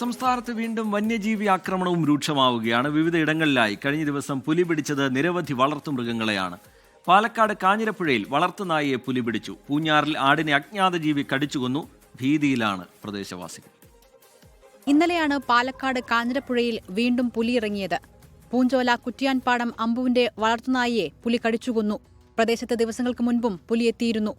സംസ്ഥാനത്ത് വീണ്ടും വന്യജീവി ആക്രമണവും രൂക്ഷമാവുകയാണ്. വിവിധ ഇടങ്ങളിലായി കഴിഞ്ഞ ദിവസം പുലി പിടിച്ചത് നിരവധി വളർത്തു വളർത്തുമൃഗങ്ങളെയാണ് പാലക്കാട് കാഞ്ഞിരപ്പുഴയിൽ വളർത്തുനായയെ പുലി പിടിച്ചു. പൂഞ്ഞാറിൽ ആടിനെ അജ്ഞാത ജീവി കടിച്ചുകൊന്നു ഭീതിയിലാണ് പ്രദേശവാസികൾ. ഇന്നലെയാണ് പാലക്കാട് കാഞ്ഞിരപ്പുഴയിൽ വീണ്ടും പുലി ഇറങ്ങിയത് പൂഞ്ചോല കുറ്റിയാൻപാടം അമ്പുവിന്റെ വളർത്തുനായിയെ പുലി കടിച്ചുകൊന്നു പ്രദേശത്ത് ദിവസങ്ങൾക്ക് മുൻപും പുലി എത്തിയിരുന്നു.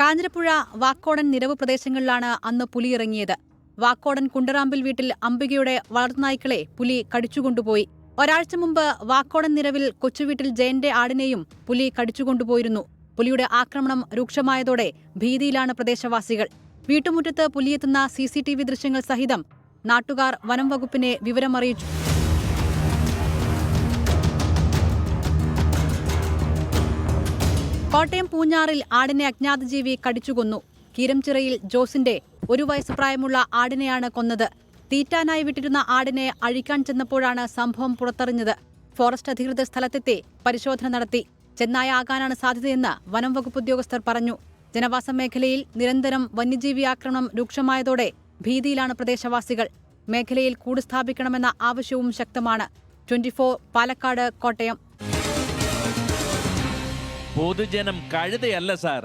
കാഞ്ഞിരപ്പുഴ വാക്കോടൻ നിരവ് പ്രദേശങ്ങളിലാണ് അന്ന് പുലി ഇറങ്ങിയത് വാക്കോടൻ കുണ്ടറാമ്പിൽ വീട്ടിൽ അംബികയുടെ വളർത്തുനായ്ക്കളെ പുലി കടിച്ചുകൊണ്ടുപോയി. ഒരാഴ്ച മുമ്പ് വാക്കോടൻ നിരവിൽ കൊച്ചുവീട്ടിൽ ജയന്റെ ആടിനെയും പുലി കടിച്ചുകൊണ്ടുപോയിരുന്നു. പുലിയുടെ ആക്രമണം രൂക്ഷമായതോടെ ഭീതിയിലാണ് പ്രദേശവാസികൾ. വീട്ടുമുറ്റത്ത് പുലിയെത്തുന്ന സി സി ടി വി ദൃശ്യങ്ങൾ സഹിതം നാട്ടുകാർ വനം വകുപ്പിനെ വിവരമറിയിച്ചു. കോട്ടയം പൂഞ്ഞാറിൽ ആടിനെ അജ്ഞാത ജീവി കടിച്ചുകൊന്നു. കീരംചിറയിൽ ജോസിന്റെ ഒരു വയസ്സ് പ്രായമുള്ള ആടിനെയാണ് കൊന്നത്. തീറ്റാനായി വിട്ടിരുന്ന ആടിനെ അഴിക്കാൻ ചെന്നപ്പോഴാണ് സംഭവം പുറത്തറിഞ്ഞത്. ഫോറസ്റ്റ് അധികൃതർ സ്ഥലത്തെത്തി പരിശോധന നടത്തി. ചെന്നായ ആകാനാണ് സാധ്യതയെന്ന് വനം വകുപ്പ് ഉദ്യോഗസ്ഥർ പറഞ്ഞു. ജനവാസ മേഖലയിൽ നിരന്തരം വന്യജീവി ആക്രമണം രൂക്ഷമായതോടെ ഭീതിയിലാണ് പ്രദേശവാസികൾ. മേഖലയിൽ കൂട് സ്ഥാപിക്കണമെന്ന ആവശ്യവും ശക്തമാണ്. ട്വന്റി പാലക്കാട് കോട്ടയം. പൊതുജനം കഴുതയല്ല സാർ.